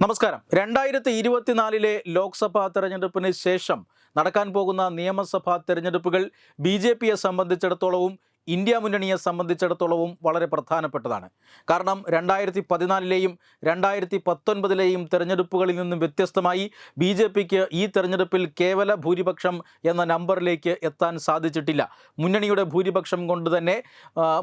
നമസ്കാരം. രണ്ടായിരത്തി ഇരുപത്തിനാലിലെ ലോക്സഭാ തെരഞ്ഞെടുപ്പിന് ശേഷം നടക്കാൻ പോകുന്ന നിയമസഭാ തെരഞ്ഞെടുപ്പുകൾ ബി ജെ പിയെ സംബന്ധിച്ചിടത്തോളവും ഇന്ത്യ മുന്നണിയെ സംബന്ധിച്ചിടത്തോളവും വളരെ പ്രധാനപ്പെട്ടതാണ്. കാരണം രണ്ടായിരത്തി പതിനാലിലെയും രണ്ടായിരത്തി പത്തൊൻപതിലെയും തെരഞ്ഞെടുപ്പുകളിൽ നിന്നും വ്യത്യസ്തമായി ബി ജെ പിക്ക് ഈ തെരഞ്ഞെടുപ്പിൽ കേവല ഭൂരിപക്ഷം എന്ന നമ്പറിലേക്ക് എത്താൻ സാധിച്ചിട്ടില്ല. മുന്നണിയുടെ ഭൂരിപക്ഷം കൊണ്ട് തന്നെ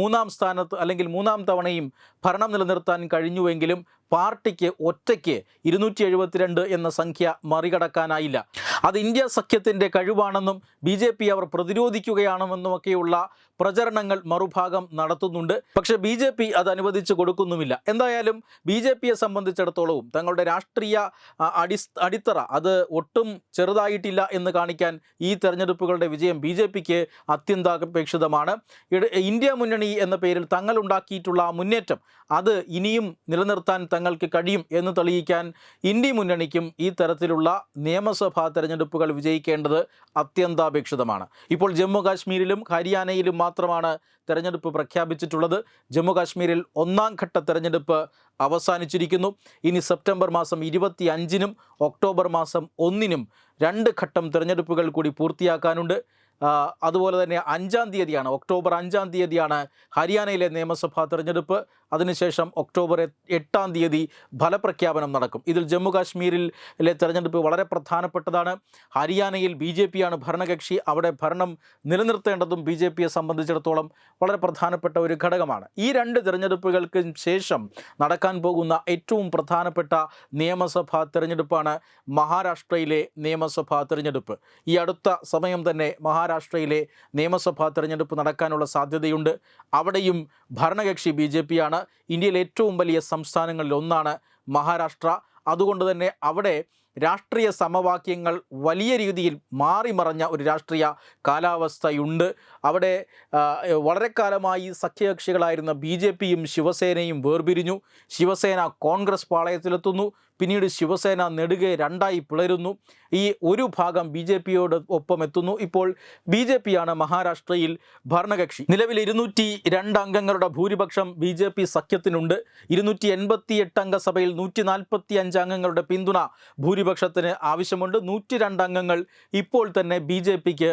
മൂന്നാം സ്ഥാനത്ത് അല്ലെങ്കിൽ മൂന്നാം തവണയും ഭരണം നിലനിർത്താൻ കഴിഞ്ഞുവെങ്കിലും പാർട്ടിക്ക് ഒറ്റയ്ക്ക് ഇരുന്നൂറ്റി എഴുപത്തിരണ്ട് എന്ന സംഖ്യ മറികടക്കാനായില്ല. അത് ഇന്ത്യ സഖ്യത്തിന്റെ കഴിവാണെന്നും ബി ജെ പി അവർ പ്രതിരോധിക്കുകയാണെന്നുമൊക്കെയുള്ള പ്രചരണങ്ങൾ മറുഭാഗം നടത്തുന്നുണ്ട്. പക്ഷേ ബി ജെ പി അത് അനുവദിച്ചു കൊടുക്കുന്നുമില്ല. എന്തായാലും ബി ജെ പിയെ സംബന്ധിച്ചിടത്തോളവും തങ്ങളുടെ രാഷ്ട്രീയ അടി അടിത്തറ അത് ഒട്ടും ചെറുതായിട്ടില്ല എന്ന് കാണിക്കാൻ ഈ തെരഞ്ഞെടുപ്പുകളുടെ വിജയം ബി ജെ പിക്ക് അത്യന്താപേക്ഷിതമാണ്. ഇന്ത്യ മുന്നണി എന്ന പേരിൽ തങ്ങൾ ഉണ്ടാക്കിയിട്ടുള്ള മുന്നേറ്റം അത് ഇനിയും നിലനിർത്താൻ തങ്ങൾക്ക് കഴിയും എന്ന് തെളിയിക്കാൻ ഇന്ത്യ മുന്നണിക്കും ഈ തരത്തിലുള്ള നിയമസഭാ തെരഞ്ഞെടുപ്പുകൾ വിജയിക്കേണ്ടത് അത്യന്താപേക്ഷിതമാണ്. ഇപ്പോൾ ജമ്മു കാശ്മീരിലും ഹരിയാനയിലും മാത്രമാണ് തെരഞ്ഞെടുപ്പ് പ്രഖ്യാപിച്ചിട്ടുള്ളത്. ജമ്മു കാശ്മീരിൽ ഒന്നാം ഘട്ട തെരഞ്ഞെടുപ്പ് അവസാനിച്ചിരിക്കുന്നു. ഇനി സെപ്റ്റംബർ മാസം ഇരുപത്തി അഞ്ചിനും ഒക്ടോബർ മാസം ഒന്നിനും രണ്ട് ഘട്ടം തെരഞ്ഞെടുപ്പുകൾ കൂടി പൂർത്തിയാക്കാനുണ്ട്. അതുപോലെ തന്നെ അഞ്ചാം തീയതിയാണ് ഒക്ടോബർ അഞ്ചാം തീയതിയാണ് ഹരിയാനയിലെ നിയമസഭാ തെരഞ്ഞെടുപ്പ്. അതിനുശേഷം ഒക്ടോബർ എട്ടാം തീയതി ഫലപ്രഖ്യാപനം നടക്കും. ഇതിൽ ജമ്മു കാശ്മീരിലെ തെരഞ്ഞെടുപ്പ് വളരെ പ്രധാനപ്പെട്ടതാണ്. ഹരിയാനയിൽ ബി ജെ പിയാണ് ഭരണകക്ഷി. അവിടെ ഭരണം നിലനിർത്തേണ്ടതും ബി ജെ പിയെ സംബന്ധിച്ചിടത്തോളം വളരെ പ്രധാനപ്പെട്ട ഒരു ഘടകമാണ്. ഈ രണ്ട് തിരഞ്ഞെടുപ്പുകൾക്ക് ശേഷം നടക്കാൻ പോകുന്ന ഏറ്റവും പ്രധാനപ്പെട്ട നിയമസഭാ തിരഞ്ഞെടുപ്പാണ് മഹാരാഷ്ട്രയിലെ നിയമസഭാ തിരഞ്ഞെടുപ്പ്. ഈ അടുത്ത സമയം തന്നെ മഹാരാഷ്ട്രയിലെ നിയമസഭാ തിരഞ്ഞെടുപ്പ് നടക്കാനുള്ള സാധ്യതയുണ്ട്. അവിടെയും ഭരണകക്ഷി ബി ജെ പിയാണ് ഇന്ത്യയിലെ ഏറ്റവും വലിയ സംസ്ഥാനങ്ങളിൽ ഒന്നാണ് മഹാരാഷ്ട്ര. അതുകൊണ്ട് തന്നെ അവിടെ രാഷ്ട്രീയ സമവാക്യങ്ങൾ വലിയ രീതിയിൽ മാറിമറഞ്ഞ ഒരു രാഷ്ട്രീയ കാലാവസ്ഥയുണ്ട്. അവിടെ വളരെ കാലമായി സഖ്യകക്ഷികളായിരുന്ന ബി ജെ പിയും ശിവസേനയും വേർപിരിഞ്ഞു. ശിവസേന കോൺഗ്രസ് പാളയത്തിലെത്തുന്നു. പിന്നീട് ശിവസേന നെടുകെ രണ്ടായി പിളരുന്നു. ഈ ഒരു ഭാഗം ബി ജെ പിയോട് ഒപ്പം എത്തുന്നു. ഇപ്പോൾ ബി ജെ പിയാണ് മഹാരാഷ്ട്രയിൽ ഭരണകക്ഷി. നിലവിൽ ഇരുന്നൂറ്റി രണ്ട് അംഗങ്ങളുടെ ഭൂരിപക്ഷം ബി ജെ പി സഖ്യത്തിനുണ്ട്. ഇരുന്നൂറ്റി എൺപത്തി എട്ട് അംഗസഭയിൽ നൂറ്റി നാൽപ്പത്തി അഞ്ച് അംഗങ്ങളുടെ പിന്തുണ ഭൂരിപക്ഷത്തിന് ആവശ്യമുണ്ട്. നൂറ്റി രണ്ട് അംഗങ്ങൾ ഇപ്പോൾ തന്നെ ബി ജെ പിക്ക്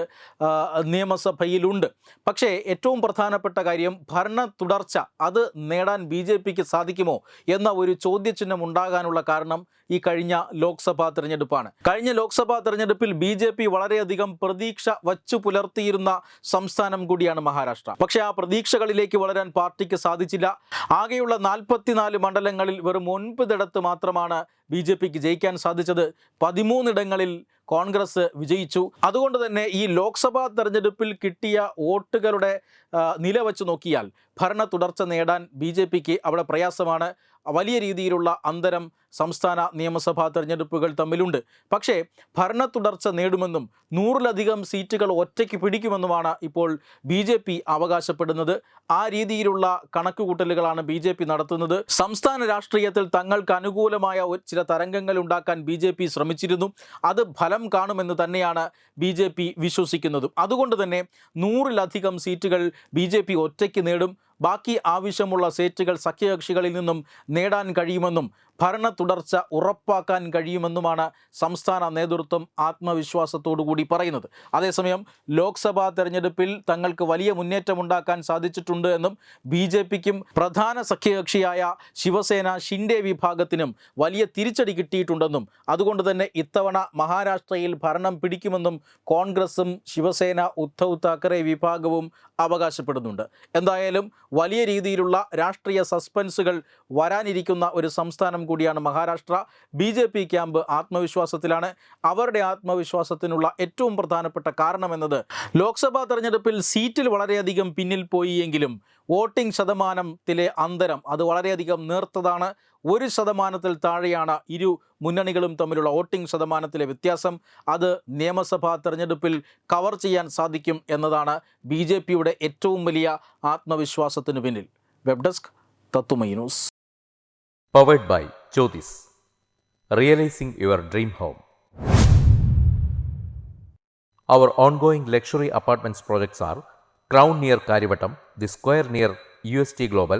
നിയമസഭയിലുണ്ട്. പക്ഷേ ഏറ്റവും പ്രധാനപ്പെട്ട കാര്യം ഭരണ തുടർച്ച. അത് നേടാൻ ബി ജെ പിക്ക് സാധിക്കുമോ എന്ന ഒരു ചോദ്യചിഹ്നം ഉണ്ടാകാനുള്ള കാരണം ഈ കഴിഞ്ഞ ലോക്സഭാ തെരഞ്ഞെടുപ്പാണ്. കഴിഞ്ഞ ലോക്സഭാ തെരഞ്ഞെടുപ്പിൽ ബി ജെ പി വളരെയധികം പ്രതീക്ഷ വച്ചു പുലർത്തിയിരുന്ന സംസ്ഥാനം കൂടിയാണ് മഹാരാഷ്ട്ര. പക്ഷെ ആ പ്രതീക്ഷകളിലേക്ക് വളരാൻ പാർട്ടിക്ക് സാധിച്ചില്ല. ആകെയുള്ള നാൽപ്പത്തിനാല് മണ്ഡലങ്ങളിൽ വെറും ഒൻപതിടത്ത് മാത്രമാണ് ബി ജെ പിക്ക് ജയിക്കാൻ സാധിച്ചത്. പതിമൂന്നിടങ്ങളിൽ കോൺഗ്രസ് വിജയിച്ചു. അതുകൊണ്ട് തന്നെ ഈ ലോക്സഭാ തെരഞ്ഞെടുപ്പിൽ കിട്ടിയ വോട്ടുകളുടെ നില വച്ച് നോക്കിയാൽ ഭരണ തുടർച്ച നേടാൻ ബി ജെ പിക്ക് അവിടെ പ്രയാസമാണ്. വലിയ രീതിയിലുള്ള അന്തരം സംസ്ഥാന നിയമസഭാ തെരഞ്ഞെടുപ്പുകൾ തമ്മിലുണ്ട്. പക്ഷേ ഭരണ തുടർച്ച നേടുമെന്നും നൂറിലധികം സീറ്റുകൾ ഒറ്റയ്ക്ക് പിടിക്കുമെന്നുമാണ് ഇപ്പോൾ ബി ജെ പി അവകാശപ്പെടുന്നത്. ആ രീതിയിലുള്ള കണക്കുകൂട്ടലുകളാണ് ബി ജെ പി നടത്തുന്നത്. സംസ്ഥാന രാഷ്ട്രീയത്തിൽ തങ്ങൾക്ക് അനുകൂലമായ ചില തരംഗങ്ങൾ ഉണ്ടാക്കാൻ ബി ജെ പി ശ്രമിച്ചിരുന്നു. അത് ഫലം കാണുമെന്ന് തന്നെയാണ് ബി ജെ പി വിശ്വസിക്കുന്നതും. അതുകൊണ്ട് തന്നെ നൂറിലധികം സീറ്റുകൾ ബി ജെ പി ഒറ്റയ്ക്ക് നേടും. ബാക്കി ആവശ്യമുള്ള സീറ്റുകൾ സഖ്യകക്ഷികളിൽ നിന്നും നേടാൻ കഴിയുമെന്നും ഭരണ തുടർച്ച ഉറപ്പാക്കാൻ കഴിയുമെന്നുമാണ് സംസ്ഥാന നേതൃത്വം ആത്മവിശ്വാസത്തോടുകൂടി പറയുന്നത്. അതേസമയം ലോക്സഭാ തെരഞ്ഞെടുപ്പിൽ തങ്ങൾക്ക് വലിയ മുന്നേറ്റമുണ്ടാക്കാൻ സാധിച്ചിട്ടുണ്ട് എന്നും ബി ജെ പിക്കും പ്രധാന സഖ്യകക്ഷിയായ ശിവസേന ഷിൻഡെ വിഭാഗത്തിനും വലിയ തിരിച്ചടി കിട്ടിയിട്ടുണ്ടെന്നും അതുകൊണ്ട് തന്നെ ഇത്തവണ മഹാരാഷ്ട്രയിൽ ഭരണം പിടിക്കുമെന്നും കോൺഗ്രസും ശിവസേന ഉദ്ധവ് താക്കറെ വിഭാഗവും അവകാശപ്പെടുന്നുണ്ട്. എന്തായാലും വലിയ രീതിയിലുള്ള രാഷ്ട്രീയ സസ്പെൻസുകൾ വരാനിരിക്കുന്ന ഒരു സംസ്ഥാനം കൂടിയാണ് മഹാരാഷ്ട്ര. ബി ക്യാമ്പ് ആത്മവിശ്വാസത്തിലാണ്. അവരുടെ ആത്മവിശ്വാസത്തിനുള്ള ഏറ്റവും പ്രധാനപ്പെട്ട കാരണമെന്നത് ലോക്സഭാ തെരഞ്ഞെടുപ്പിൽ സീറ്റിൽ വളരെയധികം പിന്നിൽ പോയി എങ്കിലും വോട്ടിംഗ് ശതമാനത്തിലെ അന്തരം അത് വളരെയധികം നേർത്തതാണ്. ഒരു ശതമാനത്തിൽ താഴെയാണ് ഇരു മുന്നണികളും തമ്മിലുള്ള വോട്ടിംഗ് ശതമാനത്തിലെ വ്യത്യാസം. അത് നിയമസഭാ തെരഞ്ഞെടുപ്പിൽ കവർ ചെയ്യാൻ സാധിക്കും എന്നതാണ് ബി ജെ പിയുടെ ഏറ്റവും വലിയ ആത്മവിശ്വാസത്തിനു പിന്നിൽ. Web desk Tatwamayi news. Powered by Jyothis realising your dream home our ongoing luxury apartments projects are crown near Kariavattom the square near U S T global